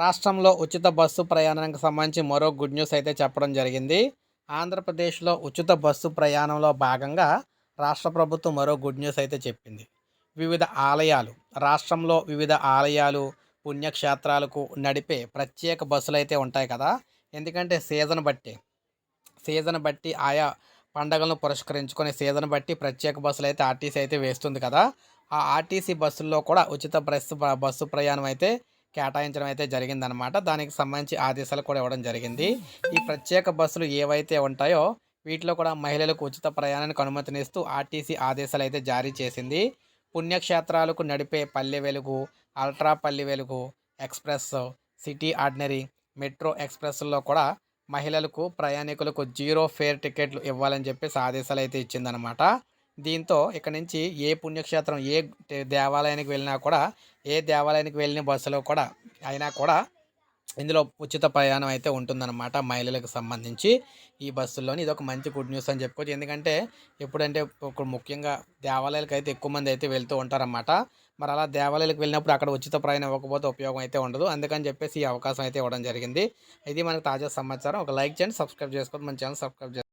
రాష్ట్రంలో ఉచిత బస్సు ప్రయాణానికి సంబంధించి మరో గుడ్ న్యూస్ అయితే చెప్పడం జరిగింది. ఆంధ్రప్రదేశ్లో ఉచిత బస్సు ప్రయాణంలో భాగంగా రాష్ట్ర ప్రభుత్వం మరో గుడ్ న్యూస్ అయితే చెప్పింది. వివిధ ఆలయాలు రాష్ట్రంలో వివిధ ఆలయాలు పుణ్యక్షేత్రాలకు నడిపే ప్రత్యేక బస్సులు అయితే ఉంటాయి కదా. ఎందుకంటే సీజన్ బట్టి సీజన్ బట్టి ఆయా పండగలను పురస్కరించుకొని సీజన్ బట్టి ప్రత్యేక బస్సులు అయితే ఆర్టీసీ అయితే వేస్తుంది కదా. ఆ ఆర్టీసీ బస్సుల్లో కూడా ఉచిత బస్సు బస్సు ప్రయాణం అయితే కేటాయించడం అయితే జరిగిందనమాట దానికి సంబంధించి ఆదేశాలు కూడా ఇవ్వడం జరిగింది. ఈ ప్రత్యేక బస్సులు ఏవైతే ఉంటాయో వీటిలో కూడా మహిళలకు ఉచిత ప్రయాణానికి అనుమతినిస్తూ ఆర్టీసీ ఆదేశాలు అయితే జారీ చేసింది. పుణ్యక్షేత్రాలకు నడిపే Palle Velugu ultra Palle Velugu express city ordinary metro ఎక్స్ప్రెస్లో కూడా మహిళలకు ప్రయాణికులకు జీరో ఫేర్ టికెట్లు ఇవ్వాలని చెప్పేసి ఆదేశాలు అయితే ఇచ్చిందనమాట దీంతో ఇక్కడ నుంచి ఏ పుణ్యక్షేత్రం ఏ దేవాలయానికి వెళ్ళినా కూడా ఏ దేవాలయానికి వెళ్ళిన బస్సులో కూడా అయినా కూడా ఇందులో ఉచిత ప్రయాణం అయితే ఉంటుందన్నమాట మహిళలకు సంబంధించి ఈ బస్సుల్లోని. ఇది ఒక మంచి గుడ్ న్యూస్ అని చెప్పుకోవచ్చు. ఎందుకంటే ఎప్పుడంటే ఇప్పుడు ముఖ్యంగా దేవాలయాలకు అయితే ఎక్కువ మంది అయితే వెళ్తూ ఉంటారన్నమాట. మరి అలా దేవాలయాలకు వెళ్ళినప్పుడు అక్కడ ఉచిత ప్రయాణం ఇవ్వకపోతే ఉపయోగం అయితే ఉండదు. అందుకని చెప్పేసి ఈ అవకాశం అయితే ఇవ్వడం జరిగింది. ఇది మనకు తాజా సమాచారం. ఒక లైక్ చేయండి సబ్స్క్రైబ్ చేసుకోండి మన ఛానల్ సబ్స్క్రైబ్ చేసుకోండి